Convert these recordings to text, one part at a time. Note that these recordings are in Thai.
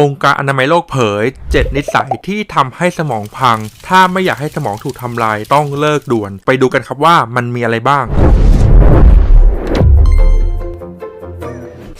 องค์การอนามัยโลกเผย 7 นิสัยที่ทำให้สมองพัง ถ้าไม่อยากให้สมองถูกทำลายต้องเลิกด่วน ไปดูกันครับว่ามันมีอะไรบ้าง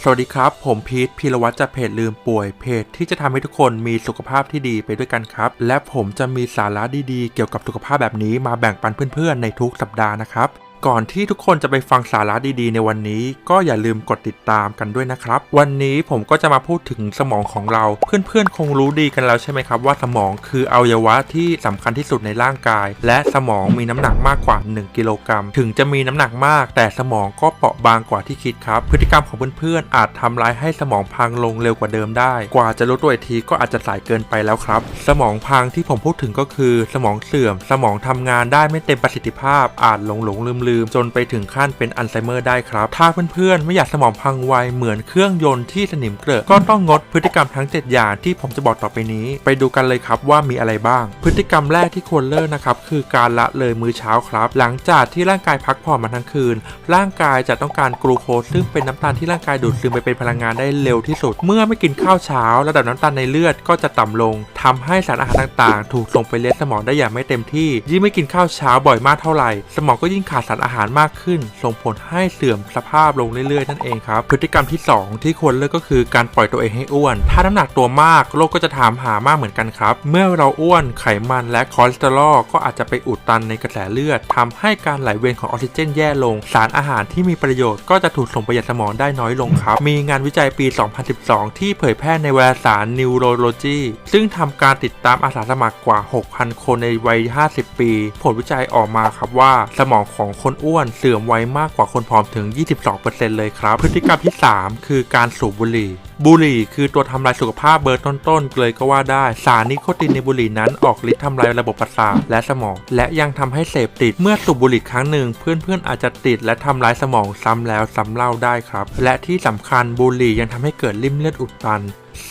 สวัสดีครับ ผมพีทพีรวัตรจากเพจลืมป่วยเพจที่จะทำให้ทุกคนมีสุขภาพที่ดีไปด้วยกันครับ และผมจะมีสาระดีๆ เกี่ยวกับสุขภาพแบบนี้มาแบ่งปันเพื่อนๆในทุกสัปดาห์นะครับ ก่อนที่ทุกคนจะไปฟังสาระดีๆ ในวันนี้ ก็อย่าลืมกดติดตามกันด้วยนะครับ วันนี้ผมก็จะมาพูดถึงสมองของเรา เพื่อนๆ คงรู้ดีกันแล้วใช่ไหมครับ ว่าสมองคืออวัยวะที่สำคัญที่สุดในร่างกาย และสมองมีน้ำหนักมากกว่า 1 กิโลกรัม ถึงจะมีน้ำหนักมาก แต่สมองก็เปราะบางกว่าที่คิดครับ พฤติกรรมของเพื่อนๆ อาจทำร้ายให้สมองพังลงเร็วกว่าเดิมได้ กว่าจะรู้ตัวทีก็อาจจะสายเกินไปแล้วครับ สมองพังที่ผมพูดถึงก็คือ สมองเสื่อม สมองทำงานได้ไม่เต็มประสิทธิภาพ อาจหลงหลงลืมลืมๆจนไปถึงขั้นเป็นอัลไซเมอร์ได้ครับ ถ้าเพื่อนๆ ไม่อยากสมองพังไวเหมือนเครื่องยนต์ที่สนิมเกลอะก็ต้องงดพฤติกรรมทั้ง 7 อย่างที่ผมจะบอกต่อไปนี้ ไปดูกันเลยครับว่ามีอะไรบ้าง พฤติกรรมแรกที่ควรเลิกนะครับคือการละเลยมื้อเช้าครับ หลังจากที่ร่างกายพักผ่อนมาทั้งคืน ร่างกายจะต้องการกลูโคสซึ่งเป็นน้ำตาลที่ร่างกายดูดซึมไปเป็นพลังงานได้เร็วที่สุด เมื่อไม่กินข้าวเช้า ระดับน้ำตาลในเลือดก็จะต่ำลงทำให้สารอาหารต่างๆ ถูกส่งไปเลี้ยงสมองได้อย่างไม่เต็มที่ ยิ่งไม่กินข้าวเช้าบ่อยมากเท่าไหร่ สมองก็ยิ่งขาดสารอาหารมากขึ้น ส่งผลให้เสื่อมสภาพลงเรื่อยๆนั่นเองครับ พฤติกรรมที่ 2 ที่ควรเลิกก็คือการปล่อยตัวเองให้อ้วน ถ้าน้ำหนักตัวมากโรคก็จะถามหามากเหมือนกันครับ เมื่อเราอ้วนไขมันและคอเลสเตอรอลก็อาจจะไปอุดตันในกระแสเลือดทำให้การไหลเวียนของออกซิเจนแย่ลง สารอาหารที่มีประโยชน์ก็จะถูกส่งไปยังสมองได้น้อยลงครับ มีงานวิจัยปี 2012 ที่เผยแพร่ในวารสาร Neurology ซึ่งทำการติดตามอาสาสมัครกว่า 6,000 คนในวัย 50 ปี ผลวิจัยออกมาครับว่าสมองของคนอ้วนเสื่อมไวมากกว่าคนผอมถึง 22%เลยครับ พฤติกรรมที่ 3 คือการสูบบุหรี่ บุหรี่คือตัวทำลายสุขภาพเบอร์ต้นๆเลยก็ว่าได้ สารนิโคตินในบุหรี่นั้นออกฤทธิ์ทำลายระบบประสาทและสมอง และยังทำให้เสพติด เมื่อสูบบุหรี่ครั้งหนึ่งเพื่อนๆอาจจะติดและทำร้ายสมองซ้ำแล้วซ้ำเล่าได้ครับ และที่สำคัญบุหรี่ยังทำให้เกิดริ่มเลือดอุดตัน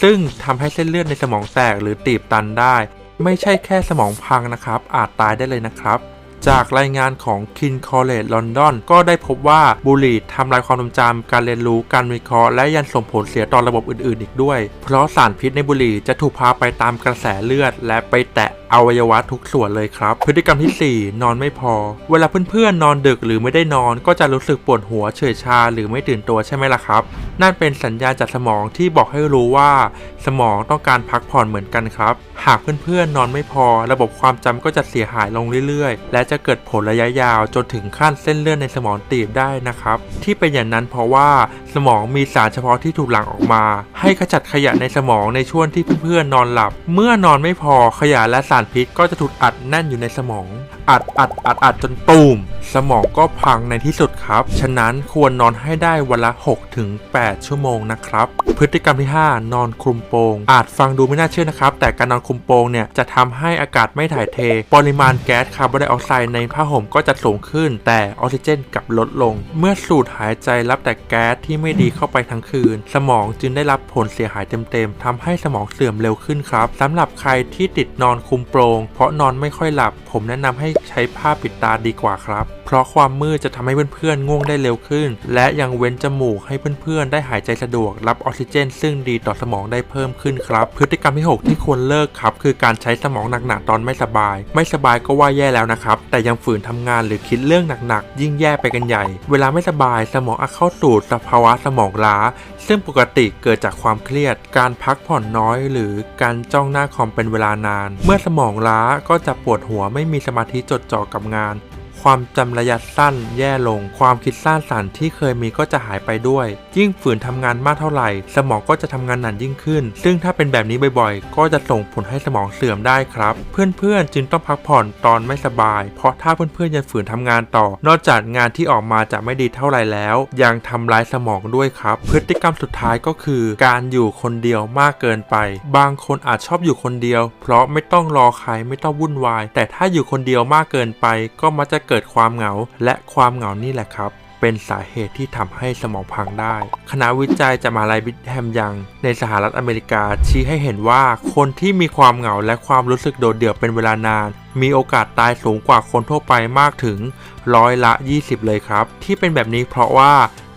ซึ่งทำให้เส้นเลือดในสมองแตกหรือตีบตันได้ ไม่ใช่แค่สมองพังนะครับ อาจตายได้เลยนะครับ จากรายงานของ King College London ก็ได้พบว่าบุหรี่ทำลายความทรงจำการเรียนรู้การวิเคราะห์และยังส่งผลเสียต่อระบบอื่นๆ อีกด้วย เพราะสารพิษในบุหรี่จะถูกพาไปตามกระแสเลือดและไปแตะ อวัยวะทุกส่วนเลยครับ พฤติกรรมที่ 4 นอนไม่พอ เวลาเพื่อนๆ นอนดึกหรือไม่ได้นอน ก็จะรู้สึกปวดหัวเฉยชาหรือไม่ตื่นตัวใช่ไหมล่ะครับ นั่นเป็นสัญญาณจากสมองที่บอกให้รู้ว่า สมองต้องการพักผ่อนเหมือนกันครับ หากเพื่อนๆ นอนไม่พอ ระบบความจำก็จะเสียหายลงเรื่อยๆ และจะเกิดผลระยะยาวจนถึงขั้นเส้นเลือดในสมองตีบได้นะครับ ที่เป็นอย่างนั้นเพราะว่าสมองมีสารเฉพาะที่ถูกหลั่งออกมา ให้ขจัดขยะในสมองในช่วงที่เพื่อนๆนอนหลับ เมื่อนอนไม่พอขยะและสารพิษก็จะถูกอัดแน่นอยู่ในสมอง อัดอัดอัดอัดจนตูม สมองก็พังในที่สุดครับ ฉะนั้นควรนอนให้ได้วันละ6ถึง8ชั่วโมงนะครับ พฤติกรรมที่ 5 นอนคลุมโปง อาจฟังดูไม่น่าเชื่อนะครับ แต่การนอนคลุมโปงเนี่ยจะทำให้อากาศไม่ถ่ายเท ปริมาณแก๊สคาร์บอนไดออกไซด์ในผ้าห่มก็จะสูงขึ้น แต่ออกซิเจนกลับลดลง เมื่อสูดหายใจรับแต่แก๊สที่ไม่ดีเข้าไปทั้งคืน สมองจึงได้รับผลเสียหายเต็มๆทำให้สมองเสื่อมเร็วขึ้นครับสำหรับใครที่ติดนอนคลุมโปงเพราะนอนไม่ค่อยหลับ ผมแนะนำให้ใช้ผ้าปิดตาดีกว่าครับ เพราะความมืดจะทำให้เพื่อนๆง่วงได้เร็วขึ้น และยังเว้นจมูกให้เพื่อนๆ ได้หายใจสะดวก รับออกซิเจน ซึ่งดีต่อสมองได้เพิ่มขึ้นครับ พฤติกรรมที่ 6 ที่ควรเลิกครับ คือการใช้สมองหนักๆตอนไม่สบาย ไม่สบายก็ว่าแย่แล้วนะครับ แต่ยังฝืนทำงานหรือคิดเรื่องหนักๆ ยิ่งแย่ไปกันใหญ่ เวลาไม่สบายสมองอาจเข้าสู่สภาวะสมองล้า ซึ่งปกติเกิดจากความเครียด การพักผ่อนน้อย หรือการจ้องหน้าคอมเป็นเวลานาน เมื่อสมองของล้าก็จะปวดหัวไม่มีสมาธิจดจ่อกับงาน ความจำระยะสั้นแย่ลง ความคิดสร้างสรรค์ที่เคยมีก็จะหายไปด้วย ยิ่งฝืนทำงานมากเท่าไหร่ สมองก็จะทำงานหนักยิ่งขึ้น ซึ่งถ้าเป็นแบบนี้บ่อยๆ ก็จะส่งผลให้สมองเสื่อมได้ครับ เพื่อนๆ จึงต้องพักผ่อนตอนไม่สบาย เพราะถ้าเพื่อนๆยังฝืนทำงานต่อ นอกจากงานที่ออกมาจะไม่ดีเท่าไหร่แล้ว ยังทำร้ายสมองด้วยครับ พฤติกรรมสุดท้ายก็คือการอยู่คนเดียวมากเกินไป บางคนอาจชอบอยู่คนเดียว เพราะไม่ต้องรอใครไม่ต้องวุ่นวาย แต่ถ้าอยู่คนเดียวมากเกินไปก็มักจะเเกิดความเหงา และความเหงานี่แหละครับ เป็นสาเหตุที่ทำให้สมองพังได้ คณะวิจัยจากมหาลัยบิทแฮมยัง ในสหรัฐอเมริกาชี้ให้เห็นว่าคนที่มีความเหงาและความรู้สึกโดดเดี่ยวเป็นเวลานาน มีโอกาสตายสูงกว่าคนทั่วไปมากถึงร้อยละ 20 เลยครับ ที่เป็นแบบนี้เพราะว่า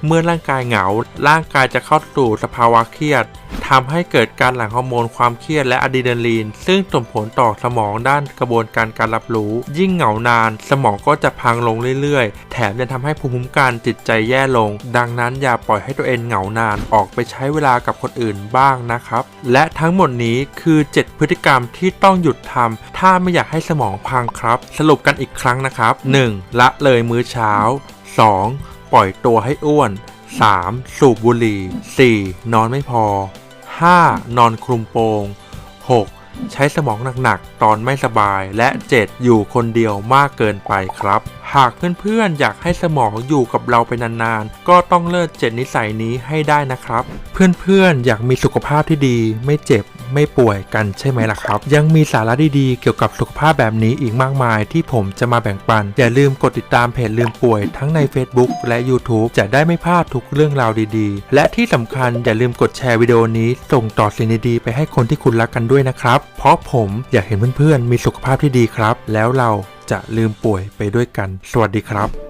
เมื่อร่างกายเหงา ร่างกายจะเข้าสู่สภาวะเครียดทำให้เกิดการหลั่งฮอร์โมนความเครียดและอะดรีนาลีน ซึ่งส่งผลต่อสมองด้านกระบวนการการรับรู้ ยิ่งเหงานาน สมองก็จะพังลงเรื่อยๆ แถมยังทำให้ภูมิคุ้มกันจิตใจแย่ลง ดังนั้นอย่าปล่อยให้ตัวเองเหงานาน ออกไปใช้เวลากับคนอื่นบ้างนะครับ และทั้งหมดนี้คือ 7 พฤติกรรมที่ต้องหยุดทำถ้าไม่อยากให้สมองพังครับ สรุปกันอีกครั้งนะครับ 1. ละเลยมื้อเช้า 2. ปล่อยตัวให้อ้วน 3. สูบบุหรี่ 4. นอนไม่พอ 5. นอนคลุมโปง 6. ใช้สมองหนักๆ ตอนไม่สบายและ 7. อยู่คนเดียวมากเกินไปครับหากเพื่อนๆ อยากให้สมองอยู่กับเราไปนานๆ ก็ต้องเลิกเจ็ดนิสัยนี้ให้ได้นะครับ เพื่อนๆ อยากมีสุขภาพที่ดี ไม่เจ็บไม่ป่วยกันใช่ไหมล่ะครับ ยังมีสาระดีๆ เกี่ยวกับสุขภาพแบบนี้อีกมากมาย ที่ผมจะมาแบ่งปัน อย่าลืมกดติดตามเพจลืมป่วยทั้งใน Facebook และ YouTube จะได้ไม่พลาดทุกเรื่องราวดีๆ และที่สำคัญอย่าลืมกดแชร์วิดีโอนี้ ส่งต่อสิ่งดีๆไปให้คนที่คุณรักกันด้วยนะครับ เพราะผมอยากเห็นเพื่อนๆมีสุขภาพที่ดีครับ แล้วเรา จะลืมป่วยไปด้วยกัน สวัสดีครับ